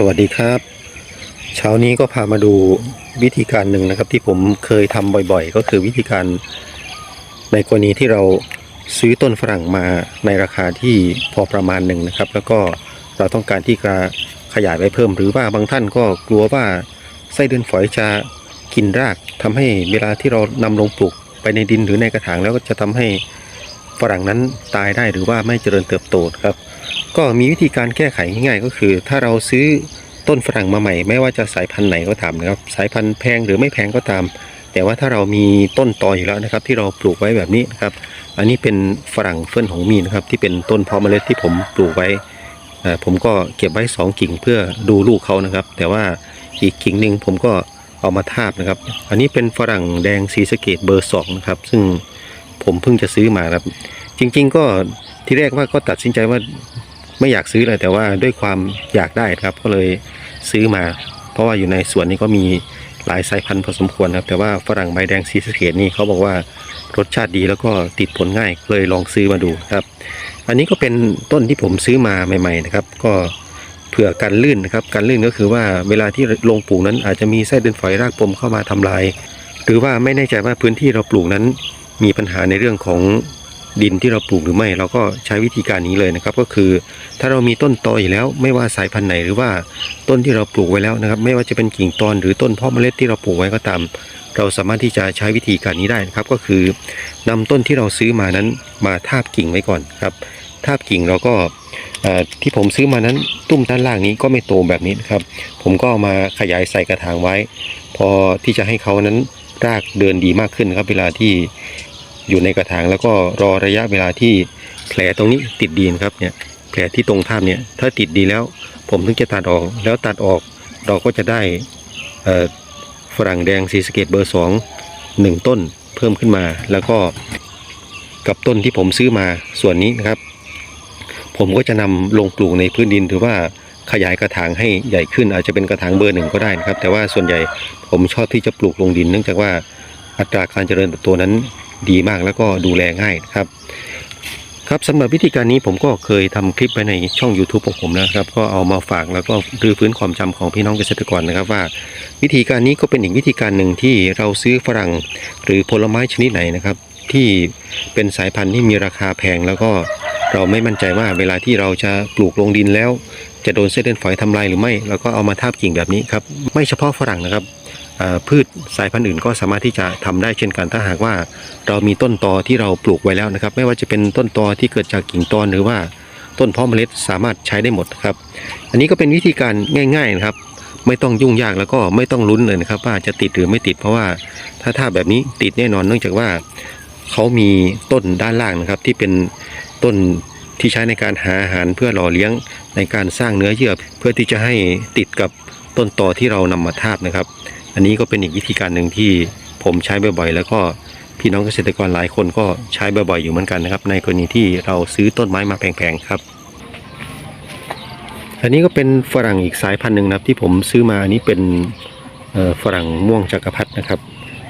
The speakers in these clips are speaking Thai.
สวัสดีครับ เช้านี้ก็พามาดูวิธีการหนึ่งนะครับ ที่ผมเคยทำบ่อยๆ ก็คือวิธีการในกรณีที่เราซื้อต้นฝรั่งมาในราคาที่พอประมาณหนึ่งนะครับ แล้วก็เราต้องการที่จะขยายไว้เพิ่ม หรือว่าบางท่านก็กลัวว่าไส้เดือนฝอยจะกินรากทำให้เวลาที่เรานำลงปลูกไปในดินหรือในกระถางแล้วก็จะทำให้ฝรั่งนั้นตายได้หรือว่าไม่เจริญเติบโตครับ ก็มีวิธีการแก้ไขง่ายๆก็คือ ถ้าเราซื้อต้นฝรั่งมาใหม่ ไม่ว่าจะสายพันธุ์ไหนก็ตามนะครับ สายพันธุ์แพงหรือไม่แพงก็ตาม แต่ว่าถ้าเรามีต้นตออยู่แล้วนะครับ ที่เราปลูกไว้แบบนี้นะครับ อันนี้เป็นฝรั่งเฟิ่นของมีนะครับ ที่เป็นต้นเพาะเมล็ดที่ผมปลูกไว้ผมก็เก็บไว้สองกิ่งเพื่อดูลูกเขานะครับ แต่ว่าอีกกิ่งหนึ่งผมก็เอามาทาบนะครับ อันนี้เป็นฝรั่งแดงสีสเกตเบอร์สองนะครับ ซึ่งผมเพิ่งจะซื้อมาครับ จริง ๆ ก็ที่แรกว่าก็ตัดสินใจว่า ไม่อยากซื้อเลยแต่ว่าด้วยความอยากได้ครับ ก็เลยซื้อมา เพราะว่าอยู่ในสวนนี้ก็มีหลายสายพันธุ์พอสมควรครับ แต่ว่าฝรั่งใบแดงซีสเกตนี่เขาบอกว่ารสชาติดีแล้วก็ติดผลง่ายเลยลองซื้อมาดูครับ อันนี้ก็เป็นต้นที่ผมซื้อมาใหม่ ๆ นะครับ ก็เผื่อกันลื่นนะครับกันลื่นก็คือว่าเวลาที่ลงปลูกนั้นอาจจะมีไส้เดือนฝอยรากปมเข้ามาทำลาย หรือว่าไม่แน่ใจว่าพื้นที่เราปลูกนั้นมีปัญหาในเรื่องของ ดินที่เราปลูกหรือไม่ เราก็ใช้วิธีการนี้เลยนะครับ ก็คือ ถ้าเรามีต้นตออยู่แล้ว ไม่ว่าสายพันธุ์ไหนหรือว่าต้นที่เราปลูกไว้แล้วนะครับ ไม่ว่าจะเป็นกิ่งตอนหรือต้นเพาะเมล็ดที่เราปลูกไว้ก็ตาม เราสามารถที่จะใช้วิธีการนี้ได้นะครับ ก็คือนำต้นที่เราซื้อมานั้นมาทาบกิ่งไว้ก่อนครับทาบกิ่งเราก็ที่ผมซื้อมานั้นตุ้มด้านล่างนี้ก็ไม่โตแบบนี้นะครับ ผมก็มาขยายใส่กระถางไว้ พอที่จะให้เขานั้นรากเดินดีมากขึ้นครับเวลาที่ อยู่ในกระถางแล้วก็รอระยะเวลาที่แผลตรงนี้ติดดีนครับเนี่ยแผลที่ตรงท่ามเนี่ยถ้าติดดีแล้ว ผมถึงจะตัดออกแล้วตัดออกเราก็จะได้ฝรั่งแดงสีสเกตเบอร์สองหนึ่งต้นเพิ่มขึ้นมา แล้วก็กับต้นที่ผมซื้อมาส่วนนี้นะครับ ผมก็จะนำลงปลูกในพื้นดินหรือว่าขยายกระถางให้ใหญ่ขึ้น อาจจะเป็นกระถางเบอร์หนึ่งก็ได้นะครับ แต่ว่าส่วนใหญ่ผมชอบที่จะปลูกลงดิน เนื่องจากว่าอัตราการเจริญเติบโตนั้น ดีมากแล้วก็ดูแลง่ายนะครับ ครับสำหรับวิธีการนี้ผมก็เคยทำคลิปไปในช่อง YouTube ของผมนะครับ ก็เอามาฝากแล้วก็รื้อฟื้นความจำของพี่น้องเกษตรกรนะครับ ว่า วิธีการนี้ก็เป็นอีกวิธีการหนึ่งที่เราซื้อฝรั่งหรือผลไม้ชนิดไหนนะครับ ที่เป็นสายพันธุ์ที่มีราคาแพงแล้วก็เราไม่มั่นใจว่าเวลาที่เราจะปลูกลงดินแล้ว จะโดนเส้นเดือนฝอยทำลายหรือไม่เราก็เอามาทาบกิ่งแบบนี้ครับ ไม่เฉพาะฝรั่งนะครับพืชสายพันธุ์อื่นก็สามารถที่จะทำได้เช่นกันถ้าหากว่าเรามีต้นตอที่เราปลูกไว้แล้วนะครับ ไม่ว่าจะเป็นต้นตอที่เกิดจากกิ่งตอนหรือว่าต้นเพาะเมล็ดสามารถใช้ได้หมดนะครับ อันนี้ก็เป็นวิธีการง่าย ๆนะครับ ไม่ต้องยุ่งยากแล้วก็ไม่ต้องลุ้นเลยนะครับ ว่าจะติดหรือไม่ติดเพราะว่าถ้าถ้าแบบนี้ติดแน่นอนเนื่องจากว่าเขามีต้นด้านล่างนะครับที่เป็นต้นที่ใช้ในการหาอาหารเพื่อหล่อเลี้ยง ในการสร้างเนื้อเยื่อเพื่อที่จะให้ติดกับต้นตอที่เรานำมาทาบนะครับ อันนี้ก็เป็นอีกวิธีการหนึ่งที่ผมใช้บ่อยๆ แล้วก็พี่น้องเกษตรกรหลายคนก็ใช้บ่อยๆอยู่เหมือนกันนะครับ ในกรณีที่เราซื้อต้นไม้มาแพงๆครับ อันนี้ก็เป็นฝรั่งอีกสายพันธุ์หนึ่งนะครับ ที่ผมซื้อมาอันนี้เป็นฝรั่งม่วงจักรพรรดินะครับ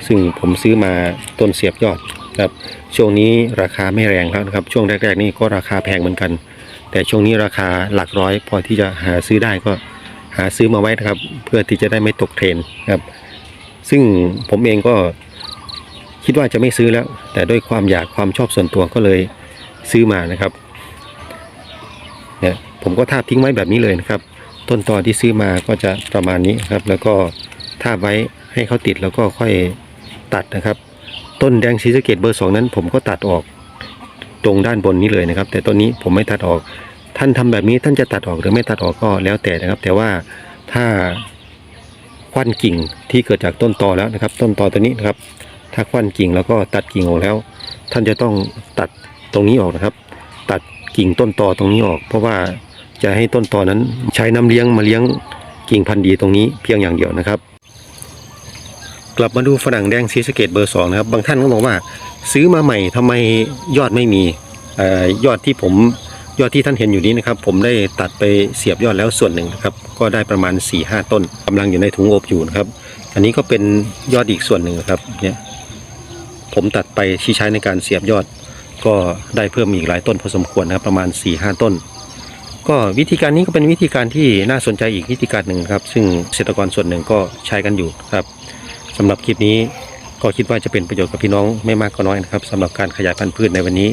ซึ่งผมซื้อมาต้นเสียบยอดครับช่วงนี้ราคาไม่แรงแล้วนะครับ ช่วงแรกๆนี่ก็ราคาแพงเหมือนกัน แต่ช่วงนี้ราคาหลักร้อย พอที่จะหาซื้อได้ก็หาซื้อมาไว้นะครับ เพื่อที่จะได้ไม่ตกเทรนครับ ซึ่งผมเองก็คิดว่าจะไม่ซื้อแล้ว แต่ด้วยความอยากความชอบส่วนตัวก็เลยซื้อมานะครับเนี่ยผมก็ทาบทิ้งไว้แบบนี้เลยนะครับ ต้นตอที่ซื้อมาก็จะประมาณนี้ครับ แล้วก็ทาบไว้ให้เขาติดแล้วก็ค่อยตัดนะครับ ต้นแดงสีสเกตเบอร์สองนั้นผมก็ตัดออก ตรงด้านบนนี้เลยนะครับ แต่ต้นนี้ผมไม่ตัดออก ท่านทำแบบนี้ท่านจะตัดออกหรือไม่ตัดออกก็แล้วแต่นะครับ แต่ว่าถ้าควันกิ่งที่เกิดจากต้นตอแล้วนะครับ ต้นตอตัวนี้นะครับ ถ้าควันกิ่งแล้วก็ตัดกิ่งออกแล้ว ท่านจะต้องตัดตรงนี้ออกนะครับ ตัดกิ่งต้นตอตรงนี้ออก เพราะว่าจะให้ต้นตอนั้นใช้น้ำเลี้ยงมาเลี้ยงกิ่งพันธุ์ดีตรงนี้เพียงอย่างเดียวนะครับ กลับมาดูฝรั่งแดงซีสเกตเบอร์สองนะครับบางท่านก็บอกว่า ซื้อมาใหม่ทำไมยอดไม่มีออยอดที่ผมยอดที่ท่านเห็นอยู่นี้นะครับ ผมได้ตัดไปเสียบยอดแล้วส่วนหนึ่งนะครับ ก็ได้ประมาณ4ี่ห้าต้นกำลังอยู่ในถุงอบอยู่นะครับ อันนี้ก็เป็นยอดอีกส่วนหนึ่งนะครับเนี่ยผมตัดไปที่ใช้ในการเสียบยอด ก็ได้เพิ่มอีกหลายต้นพอสมควรนะครับ ประมาณ4ี่ห้าต้น ก็วิธีการนี้ก็เป็นวิธีการที่น่าสนใจอีกวิธีการหนึ่งครับ ซึ่งเกษตรกรส่วนหนึ่งก็ใช้กันอยู่ครับ สำหรับคลิปนี้ก็คิดว่าจะเป็นประโยชน์กับพี่น้องไม่มากก็น้อยนะครับสำหรับการขยายพันธุ์พืชในวันนี้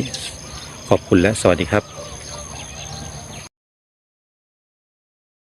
ขอบคุณและสวัสดีครับ